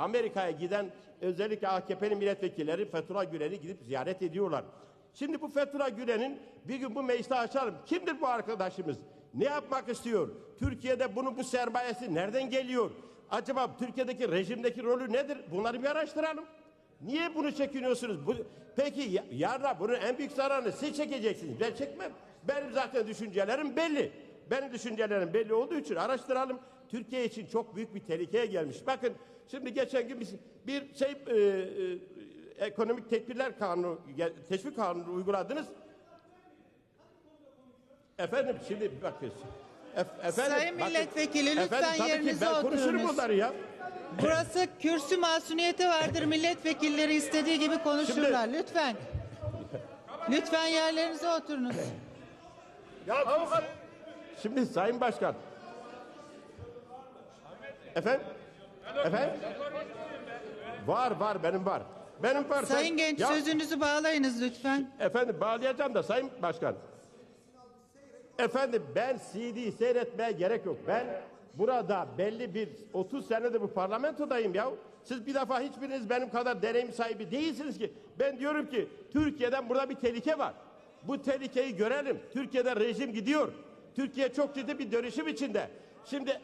Amerika'ya giden özellikle AKP'nin milletvekilleri Fethullah Gülen'i gidip ziyaret ediyorlar. Şimdi bu Fethullah Gülen'in bir gün bu mecliste açalım. Kimdir bu arkadaşımız? Ne yapmak istiyor? Türkiye'de bunun bu sermayesi nereden geliyor? Acaba Türkiye'deki rejimdeki rolü nedir? Bunları bir araştıralım. Niye bunu çekiniyorsunuz? Bu, peki ya- yarın bunun en büyük zararını siz çekeceksiniz. Ben çekmem. Benim zaten düşüncelerim belli. Benim düşüncelerim belli olduğu için araştıralım. Türkiye için çok büyük bir tehlikeye gelmiş. Bakın şimdi geçen gün biz bir şey e, e, ekonomik tedbirler kanunu, teşvik kanunu uyguladınız. Efendim şimdi bakın. Ef- efendim, Sayın bakın- milletvekili, lütfen Efendim, yerinize Ben konuşurum oturunuz. bunları ya. Burası kürsü masumiyeti vardır. Milletvekilleri istediği gibi konuşurlar. Lütfen. Lütfen yerlerinize oturunuz. Şimdi Sayın Başkan. Efendim? Efendim? Var var benim var. Benim var. Sayın Genç Ya, sözünüzü bağlayınız lütfen. Efendim bağlayacağım da Sayın Başkan. Efendim ben CD seyretmeye gerek yok. Ben burada belli bir 30 senedir bu parlamentodayım ya. Siz bir defa hiçbiriniz benim kadar deneyim sahibi değilsiniz ki. Ben diyorum ki Türkiye'den burada bir tehlike var. Bu tehlikeyi görelim. Türkiye'de rejim gidiyor. Türkiye çok ciddi bir dönüşüm içinde. Şimdi